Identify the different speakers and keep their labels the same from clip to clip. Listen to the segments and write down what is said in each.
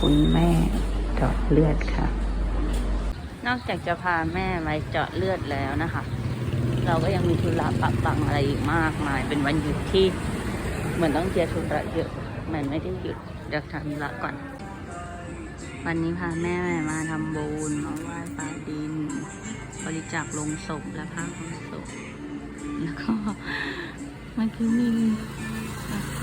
Speaker 1: คุณแม่เจาะเลือดค่ะ นอกจากจะพาแม่มาเจาะเลือดแล้วนะคะ เราก็ยังมีธุระปะปังอะไรอีกมากมาย เป็นวันหยุดที่เหมือนต้องเคลียร์ธุระเยอะเหมือนไม่ได้หยุดเดี๋ยวทำธุระก่อน วันนี้พาแม่มาทำบุญมาไหว้ปาดิน บริจาคลงศพและผ้าของศพแล้วก็มันคือมี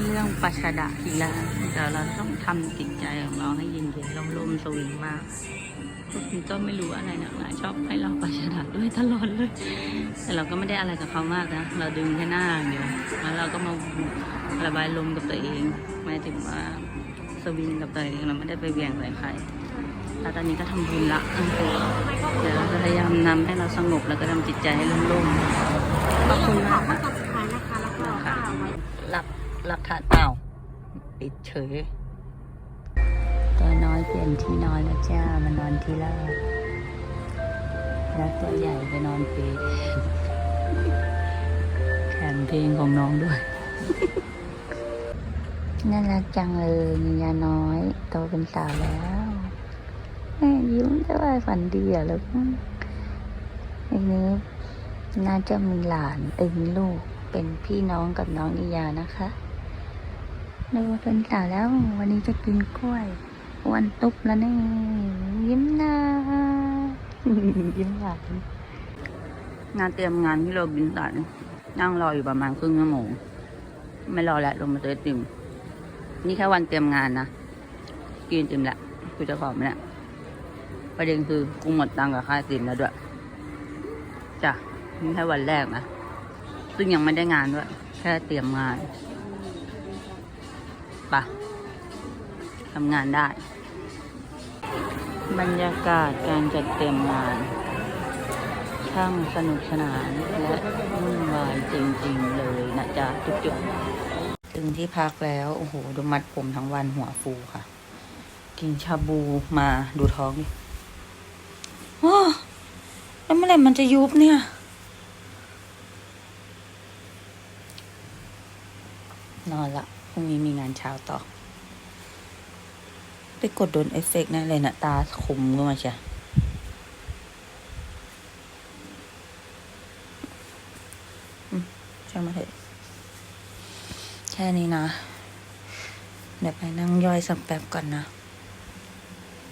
Speaker 1: เรื่องปัชดะทีละเดี๋ยวเราต้องทำจิตใจของเราให้เย็นๆร่มๆสวิงมากพวกนี้ก็ไม่รู้อะไรนักหนาชอบให้เราปัชดะด้วยตลอดเลย แต่เราก็ไม่ได้อะไรกับเขามากนะ เราดึงแค่หน้าอย่างเดียวแล้วเราก็มาระบายลมกับตัวเองหมายถึงว่าสวิงกับตัวเองเราไม่ได้ไปเบี่ยงใส่ใครแล้วตอนนี้ก็ทำบุญละเดี๋ยวเราจะพยายามนำให้เราสงบแล้วก็ทำจิตใจให้ร่มๆขอบคุณมาก รับรับทานอ้าวปิดเฉย ตัวน้อยเปลี่ยนที่นอนแล้วจ้ามานอนที่แรกแล้วตัวใหญ่ไปนอนเปรย์แข่งเพลงของน้องด้วยน่ารักจังเลยมียาน้อย โตเป็นสาวแล้วแม่ยิ้มด้วยฝันดีอะลูกอันนี้น่าจะมีหลานเอ็มีลูกเป็นพี่น้องกับน้องนิยานะคะ ดูเป็นสาวแล้ว วันนี้จะกินกล้วยวันตุ๊บแล้วนี่ยิ้มน้ายิ้มหวานงานเตรียมงานที่เราบินสันนั่งรออยู่ประมาณครึ่งชั่วโมงไม่รอแล้วลงมาเจอติมนี่แค่วันเตรียมงานนะกินติมแหละกูจะขอไหมเนี่ยประเด็นคือกูหมดตังค์กับค่าสินแล้วด้วยจ้ะนี่แค่วันแรกนะซึ่งยังไม่ได้งานด้วยแค่เตรียมงาน ปะทำงานได้ บรรยากาศการจัดเตรียมงาน ช่างสนุกสนานและวุ่นวายจริงๆเลยนะจ๊ะจุกๆถึงที่พักแล้ว โอ้โหดูมัดผมทั้งวันหัวฟูค่ะ กินชาบูมาดูท้องดิโอ้แล้วเมื่อไหร่มันจะยุบเนี่ยนอนละ พรุ่งนี้มีงานเช้าต่อไปกดโดนเอฟเฟกต์แน่เลยนะตาคมก็มาเชียช่างมาเถอะแค่นี้นะ เดี๋ยวไปนั่งย่อยสักแป๊บก่อนนะ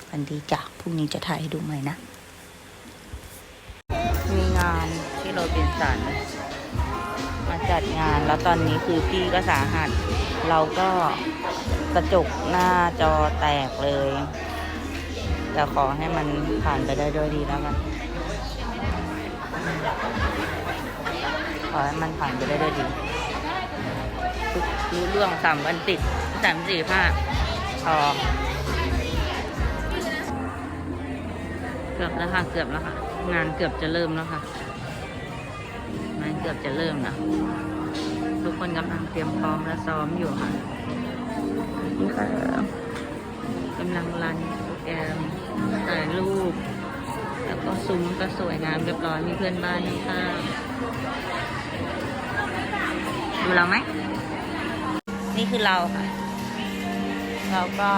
Speaker 1: วันดีจ้ะพรุ่งนี้จะถ่ายให้ดูใหม่นะ มีงานที่โรบินสันมาจัดงานแล้วตอนนี้คือพี่ก็สาหัส เราก็กระจกหน้าจอแตกเลยแต่ขอให้มันผ่านไปได้ด้วยดีแล้วกัน ขอให้มันผ่านไปได้ด้วยดีรู้เรื่องสามวันติดสามสี่ห้าพอเกือบแล้วค่ะเกือบแล้วค่ะ งานเกือบจะเริ่มแล้วค่ะ มันเกือบจะเริ่มนะ คนกำลังเตรียมพร้อมและซ้อมอยู่ค่ะนี่ค่ะกำลังรันโปรแกรมถ่ายรูป แล้วก็ซุ้มก็สวยงามเรียบร้อยมีเพื่อนบ้านข้างดูเราไหม นี่คือเราค่ะ เราก็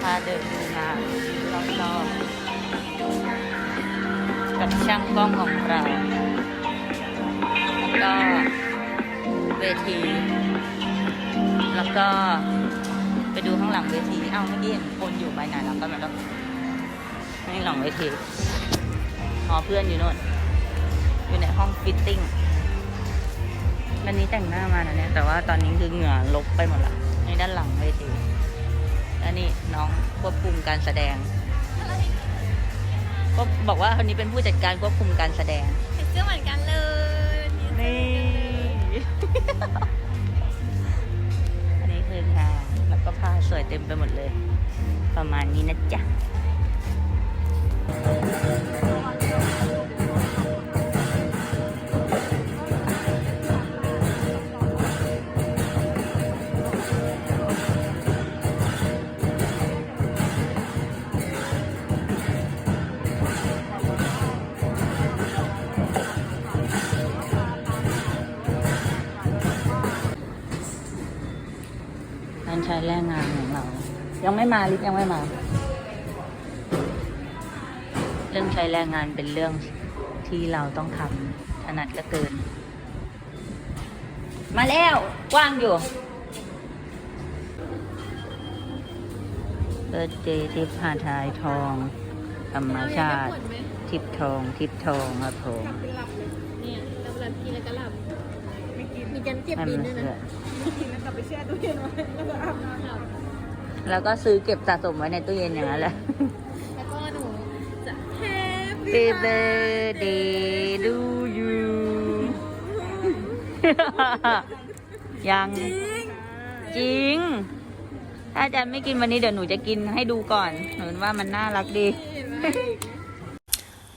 Speaker 1: พาเดินดูงานรอบๆกับช่างกล้องของเราแล้วก็ เวที แล้วก็ไปดูข้างหลังเวที เอ้าเมื่อกี้เห็นคนอยู่ไปไหนแล้วก็มาแล้วนี่หลังเวทีหอเพื่อนอยู่โน่น อยู่ในห้องฟิตติ้ง วันนี้แต่งหน้ามานะเนี่ย แต่ว่าตอนนี้คือเหงื่อลบไปหมดละนี่ด้านหลังเวที แล้วนี่น้องควบคุมการแสดง ก็บอกว่าคนนี้เป็นผู้จัดการควบคุมการแสดง
Speaker 2: ใส่เสื้อเหมือนกันเลย
Speaker 1: นี่ ก็ผ้าสวยเต็มไปหมดเลย ประมาณนี้นะจ๊ะ ไม่มาลิฟต์ยังไม่มา เรื่องใช้แรงงานเป็นเรื่องที่เราต้องทำถนัดเหลือเกิน มาแล้วกว้างอยู่เบิร์ดเจทิพย์หาทายทอง ธรรมชาติ ทิพย์ทอง ทิพย์ทองครับผม
Speaker 2: เป็นหลับเลยเนี่ยหลับหลับกินแล้วก็หลับไม่กินมีการเก็บ
Speaker 1: ไม่
Speaker 2: บิน
Speaker 1: มัน
Speaker 2: ด้วย
Speaker 1: เสือ
Speaker 2: นะไม่กินแล้วกลับไปแช่ตู้เย็นไว้แล้วก็อาบน้ำหลับ
Speaker 1: แล้วก็ซื้อเก็บสะสมไว้ในตู้เย็นอย่างนั้นแหละ
Speaker 2: แล้วก็หนูจะ
Speaker 1: Happy birthday to you ยังจริง ถ้าอาจารย์ไม่กินวันนี้เดี๋ยวหนูจะกินให้ดูก่อน หนูว่ามันน่ารักดี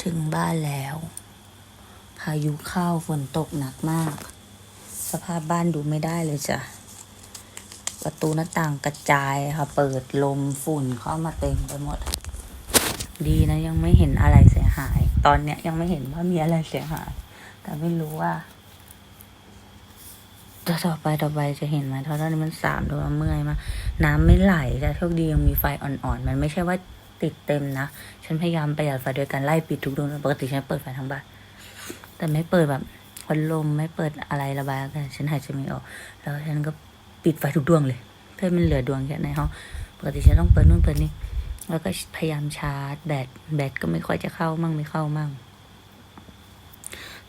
Speaker 1: ถึงบ้านแล้ว พายุเข้าฝนตกหนักมาก สภาพบ้านดูไม่ได้เลยจ้ะ ประตูหน้าต่างกระจายค่ะ เปิดลมฝุ่นเข้ามาเต็มไปหมด ดีนะยังไม่เห็นอะไรเสียหาย ตอนเนี้ยยังไม่เห็นว่ามีอะไรเสียหาย แต่ไม่รู้ว่าจะต่อไปต่อไปจะเห็นไหมเพราะตอนนี้มันสามดนเมื่อยมากน้ำไม่ไหลแต่โชคดียังมีไฟอ่อนๆ มันไม่ใช่ว่าติดเต็มนะ ฉันพยายามประหยัดไฟโดยการไล่ปิดทุกดวงปกติฉันเปิดไฟทั้งบ้านแต่ไม่เปิดแบบพัดลมไม่เปิดอะไรระบายอากาศฉันหายใจไม่ออก แล้วฉันก็ ปิดไฟทุกดวงเลยเพื่อมันเหลือดวงแค่ในห้องปกติฉันต้องเปิดนู่นเปิดนี่แล้วก็พยายามชาร์จแบตแบตก็ไม่ค่อยจะเข้ามั่งไม่เข้ามั่ง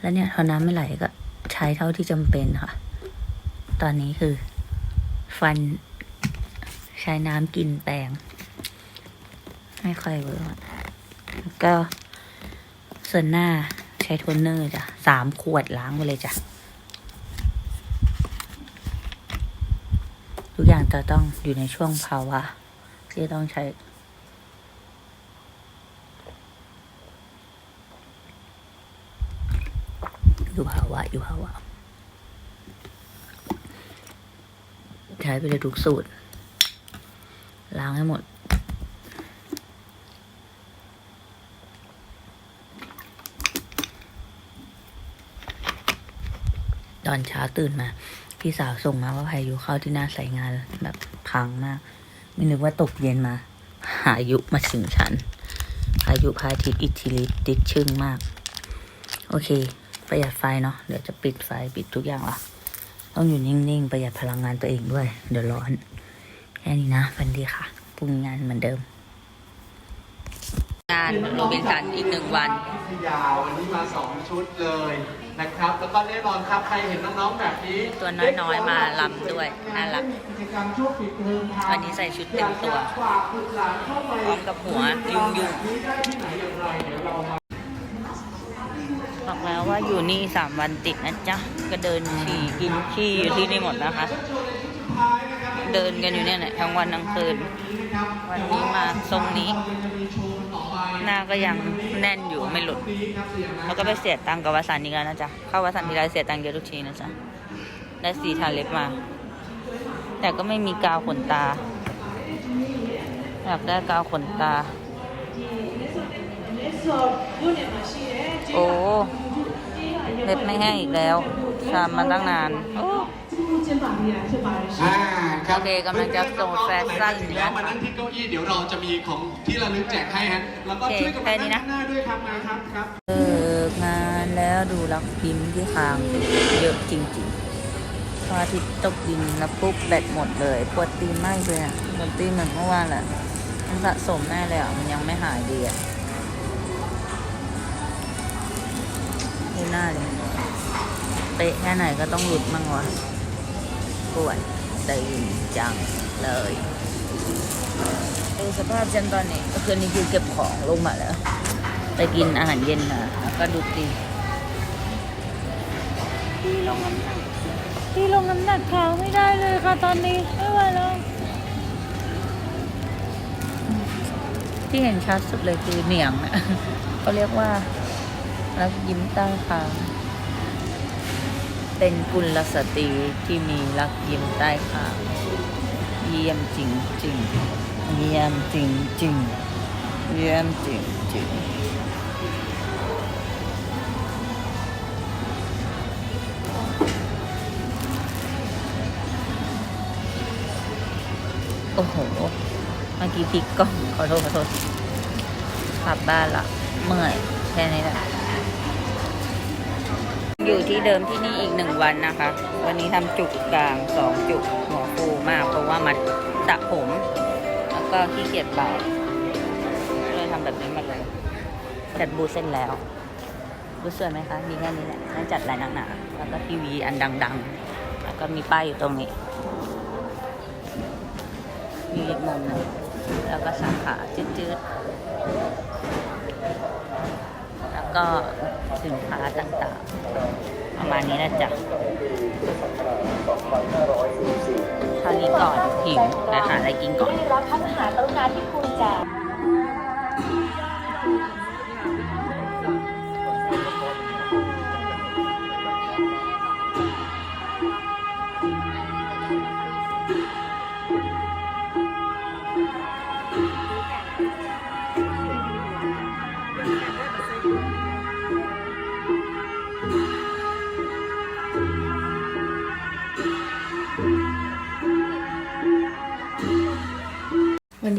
Speaker 1: แล้วเนี่ยพอน้ำไม่ไหลก็ใช้เท่าที่จำเป็นค่ะ ตอนนี้คือ ฟันใช้น้ำกินแปรงไม่ค่อยเวิร์กอะแล้วก็ส่วนหน้าใช้โทนเนอร์จ้ะสามขวดล้างไปเลยจ้ะ ทุกอย่างจะต้องอยู่ในช่วงภาวะ ที่ต้องใช้ อยู่ภาวะ อยู่ภาวะ ใช้ไปเลยทุกสูตร ล้างให้หมด อนเช้าตื่นมา พี่สาวส่งมาว่าพายุเข้าที่หน้าใส่งานแบบพังมาก ไม่นึกว่าตกเย็นมาพายุมาถึงฉันพายุพระอาทิตย์อิทธิฤทธิ์ดิดชึ่งมาก โอเค ประหยัดไฟเนาะเดี๋ยวจะปิดไฟปิดทุกอย่างละต้องอยู่นิ่งๆ ประหยัดพลังงานตัวเองด้วย เดี๋ยวร้อน แค่นี้นะฟันดีค่ะพรุ่งนี้งานเหมือนเดิม งานโรบินสันอีกหนึ่งวัน
Speaker 3: พิทยาวันนี้มาสองชุดเลย นะครับแล้วก็แน่นอนครับใครเห็นน้องๆแบบนี้
Speaker 1: ตัวน้อยๆมาลำด้วยน่ารัก
Speaker 3: กิจกรรมช่วงปิดเทอมทาง
Speaker 1: วันนี้ใส่ชุดเต็มตัว
Speaker 3: อยากจะฝากบุตรหลานเข้าไป
Speaker 1: พร้อมกับหัวยุ่งๆ
Speaker 3: แบบนี้ได้ที่ไหนอย่างไรเดี๋ยวเรามา
Speaker 1: บอกแล้วว่าอยู่นี่สามวันติดนะจ๊ะ ก็เดินฉี่กินขี้อยู่ที่นี่หมดนะคะ เดินกันอยู่เนี่ยแหละทั้งวันทั้งคืน วันนี้มาทรงนี้ หน้าก็ยังแน่นอยู่ไม่หลุด แล้วก็ไปเสียตังกับวสันต์อีกแล้วนะจ๊ะ เข้าวสันต์ทีไรเสียตังเยอะทุกทีนะจ๊ะ ได้สีทาเล็บมา แต่ก็ไม่มีกาวขนตา อยากได้กาวขนตา โอ้ เล็บไม่แห้งอีกแล้วทำมาตั้งนาน โอ้
Speaker 3: อ่าครับ
Speaker 1: โอเคกำลังจะส่งแฟชั่น
Speaker 3: ถึงแล้วมานั่งที่เก้าอี้เดี๋ยวเราจะมีของที่ระลึกแจกให้ฮะแล้วก็
Speaker 1: โอเค
Speaker 3: ช่วยกัน
Speaker 1: แค่
Speaker 3: มา
Speaker 1: นี้
Speaker 3: นั่
Speaker 1: นะ
Speaker 3: งหน้าด้วยครับมาครับครับ
Speaker 1: เลิกงานแล้วดูรักพิมพ์ที่คางเยอะจริงๆพออาทิตย์ตกดินแล้วปุ๊บแบตหมดเลย ปวดตีนมากเลยอะปวดตีนเหมือนเมื่อวานแหละมันสะสมแน่เลยอะมันยังไม่หายดีอะดูหน้าเลยเป๊ะแค่ไหนก็ต้องหลุดมั่งวะ ปวดตีนจังเลยดูสภาพฉันตอนนี้ก็คือนี่คือเก็บของลงมาแล้ว ไปกินอาหารเย็นมาแล้วก็ดูตีที่ลงน้ำหนักที่ลงน้ำหนักเท้าไม่ได้เลยค่ะตอนนี้ไม่ไหวแล้วที่เห็นชัดสุดเลยคือเหนียงนะเขาเรียกว่ารักยิ้มใต้คาง เป็นกุลสตรีที่มีรักยิ้มใต้คาเยี่ยมจริงจริงเยี่ยมจริงจริงเยี่ยมจริงจริงโอ้โห เมื่อกี้พลิกกล้องขอโทษขอโทษกลับบ้านละเมื่อยแค่นี้แหละ อยู่ที่เดิมที่นี่อีกหนึ่งวันนะคะ วันนี้ทำจุกกลางสองจุกหัวฟูมากเพราะว่ามัดสระผม แล้วก็ขี้เกียจเป่าเลยทำแบบนี้มาเลยจัดบูเส้นแล้วบูสวยไหมคะ มีแค่นี้แหละไม่จัดลายหนาๆแล้วก็ทีวีอันดังๆ แล้วก็มีป้ายอยู่ตรงนี้ มีอีกมุมนึงแล้วก็สาขาจืดๆ แล้วก็สินค้าต่างๆ ประมาณนี้นะจ๊ะเท่านี้ก่อนหิวไปหาอะไรกินก่อน
Speaker 2: รับพระมหากรุณาธิคุณจาก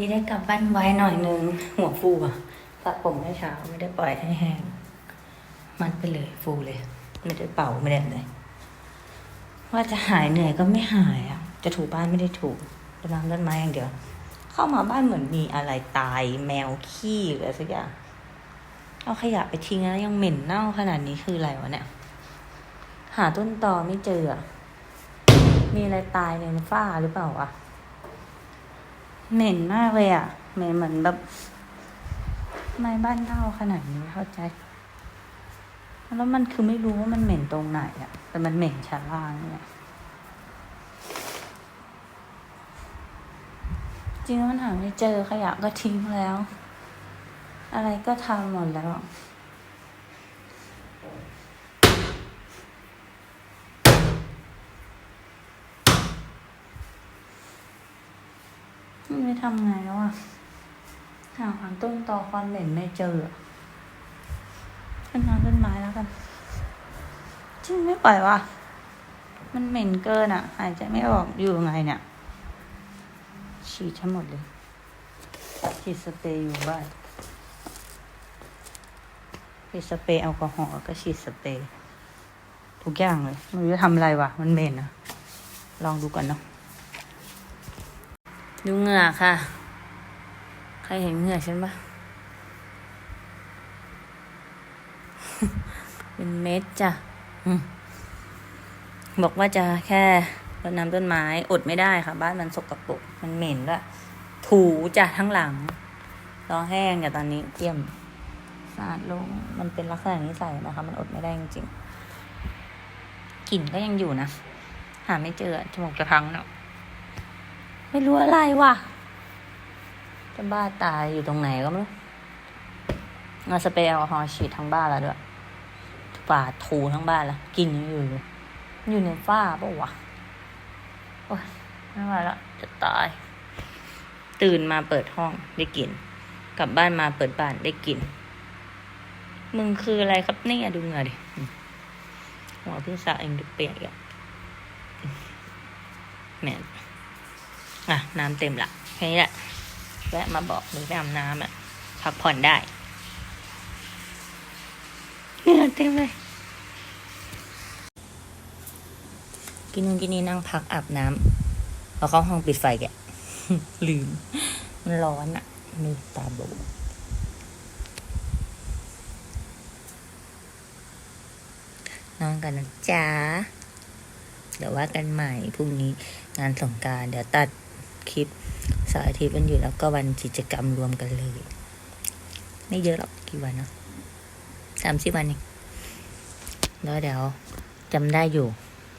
Speaker 1: นี้ได้กลับบ้านไว้หน่อยนึง หัวฟูอะสระผมไม่เช้าไม่ได้ปล่อยให้แห้ง มันไปเลย ฟูเลย ไม่ได้เป่าไม่ได้อะไรว่าจะหายเหนื่อยก็ไม่หายอะจะถูบ้านไม่ได้ถูรดน้ำต้นไม้อย่างเดียว เข้ามาบ้านเหมือนมีอะไรตายแมวขี้หรืออะไรสักอย่าง เอาขยะไปทิ้งแล้วยังเหม็นเน่าขนาดนี้คืออะไรวะเนี่ย หาต้นตอไม่เจอ มีอะไรตายในฝ้าหรือเปล่าวะ เหม็นมากเลยอะ เหม็นเหมือนแบบไม้บ้านเน่าขนาดนี้เข้าใจ แล้วมันคือไม่รู้ว่ามันเหม็นตรงไหนอะ แต่มันเหม็นชั้นล่างเนี่ยจริงๆมันหาไม่เจอขยะก็ทิ้งแล้ว อะไรก็ทำหมดแล้ว ไม่ทำไงแล้วอะหาความต้นตอความเหม็นไม่เจอขึ้นนอนต้นไม้แล้วกันจริงไม่ปล่อยว่ะ มันเหม็นเกินอะหายใจไม่ออกอยู่ไงเนี่ย ฉีดทั้งหมดเลย ฉีดสเปรย์อยู่บ้านฉีดสเปรย์แอลกอฮอล์ก็ฉีดสเปรย์ทุกอย่างเลยไมันจะทำอะไรวะ มันเหม็นอะ ลองดูก่อนเนาะ ดูเหงื่อค่ะ ใครเห็นเหงื่อฉันปะเป็นเม็ดจ้ะบอกว่าจะแค่รดน้ำต้นไม้อดไม่ได้ค่ะ บ้านมันสกปรกมันเหม็นด้วยถูจ้ะทั้งหลังรอแห้งอย่าตอนนี้เตรียมสะอาดลง มันเป็นลักษณะนิสัยนะคะ มันอดไม่ได้จริงๆกลิ่นก็ยังอยู่นะ หาไม่เจอจมูกจะพังเนาะ ไม่รู้อะไรว่ะจะบ้าตายอยู่ตรงไหนก็ไม่รู้เอาสเปรย์แอลกอฮอล์ฉีดทั้งบ้านแล้วด้วยปาถูทั้งบ้านล้วกลินยังอยู่เลยอยู่ในฝ้าปะวะโอ้ยไม่ไหวล้วจะตาย ตื่นมาเปิดห้องได้กลิ่นกลับบ้านมาเปิดบ้านได้กลิ่นมึงคืออะไรครับเนี่ยดูเหงื่อดิอืมหัวเพิ่งสระเองดูเปียกอะแหม่ อะน้ำเต็มละแค่นี้แหละแวะมาบอกหรือไปอาบน้ำอะพักผ่อนได้เหงื่อเต็มเลยกินนู่นกินนี่นั่งพักอาบน้ำพอเข้าห้องปิดไฟแกลืม มันร้อนอะมือตาโบวนอนกันนะจ๊ะ เดี๋ยวว่ากันใหม่พรุ่งนี้งานสงการเดี๋ยวตัด คลิปเสาร์อาทิตย์วันหยุดแล้วก็วันกิจกรรมรวมกันเลย ไม่เยอะหรอกกี่วันเนาะสามสิบวันเองแล้วเดี๋ยวจำได้อยู่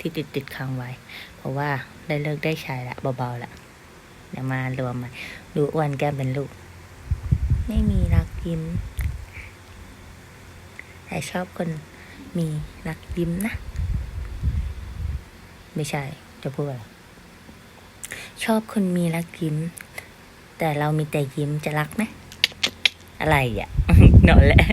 Speaker 1: ที่ติดติดค้างไว้ เพราะว่าได้เลิกได้ใช้ละเบาๆละเดี๋ยวมารวมใหม่ดูอ้วนแก้มเป็นลูก ไม่มีรักยิ้ม แต่ชอบคนมีรักยิ้มนะ ไม่ใช่จะพูดอะไร ชอบคนมีรักยิ้ม แต่เรามีแต่ยิ้มจะรักไหมอะไรอะ นอนแล้ว